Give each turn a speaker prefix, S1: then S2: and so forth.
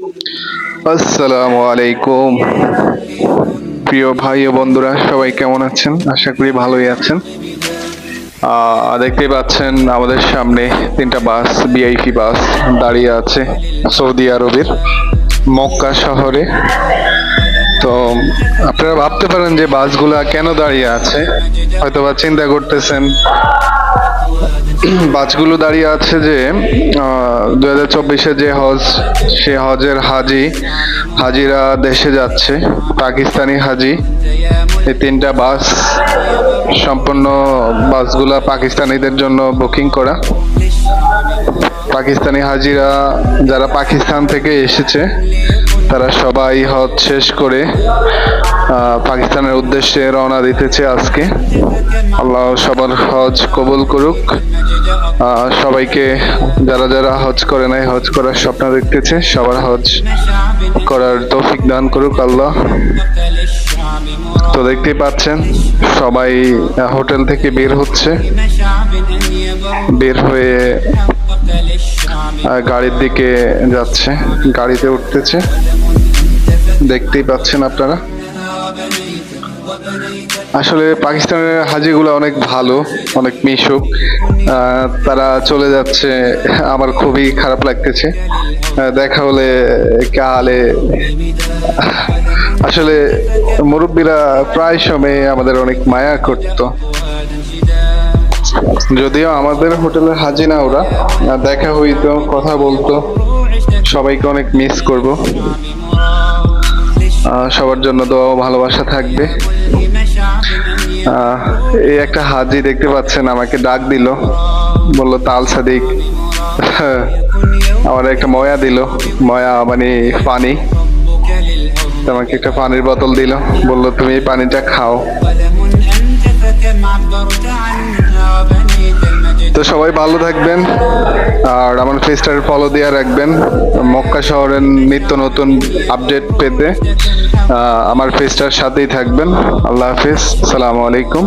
S1: আসসালামু আলাইকুম। প্রিয় ভাই ও বন্ধুরা, সবাই কেমন আছেন? আশা করি ভালোই আছেন। দেখতে পাচ্ছেন আমাদের সামনে তিনটা বাস বিআইপি বাস দাঁড়িয়ে আছে সৌদি আরবের মক্কা শহরে। আপনারা ভাবতে পারেন যে বাসগুলা কেন দাঁড়িয়ে আছে। হয়তো বা চিন্তা করতেছেন। বাসগুলো দাঁড়িয়ে আছে যে দু হাজার চব্বিশে যে হজ, সে হজের হাজি, হাজিরা দেশে যাচ্ছে, পাকিস্তানি হাজি। এই তিনটা বাস সম্পূর্ণ বাসগুলা পাকিস্তানিদের জন্য বুকিং করা। পাকিস্তানি হাজিরা যারা পাকিস্তান থেকে এসেছে, তারা সবাই হজ শেষ করে পাকিস্তানের উদ্দেশ্যে রওনা দিতেছে আজকে। আল্লাহ সবার হজ কবুল করুক। সবাইকে যারা যারা হজ করে নাই, হজ করার স্বপ্ন দেখতেছে, সবার হজ করার তৌফিক দান করুক আল্লাহ। তো দেখতেই পাচ্ছেন, সবাই হোটেল থেকে বের হচ্ছে। বের হয়ে গাড়ির দিকে যাচ্ছে, গাড়িতে উঠতেছে। দেখতেই পাচ্ছেন আপনারা। আসলে পাকিস্তানের হাজিগুলো অনেক ভালো, অনেক মিশুক। তারা চলে যাচ্ছে, আমার খুবই খারাপ লাগতেছে। দেখা হলে কালে আসলে মুরব্বীরা প্রায় সময় আমাদের অনেক মায়া করতো। যদিও আমাদের হোটেলের হাজি না ওরা দেখা হইতো, কথা বলতো, সবাইকে অনেক মিস করব। সবার জন্য দোয়া ভালোবাসা থাকবে। এই একটা হাজি দেখতে পাচ্ছেন, আমাকে ডাক দিল, বলল, তাল সাদিক। আমার একটা ময়া দিল, ময়া মানে তো তোমাকে একটা পানির বোতল দিল। বলল, তুমি এই পানিটা খাও। তো সবাই ভালো থাকবেন, আর আমার ফেসটার ফলো দিয়ে রাখবেন। মক্কা শহরের নিত্য নতুন আপডেট পেতে আমার ফেসটার সাথেই থাকবেন। আল্লাহ হাফিজ, সালামু আলাইকুম।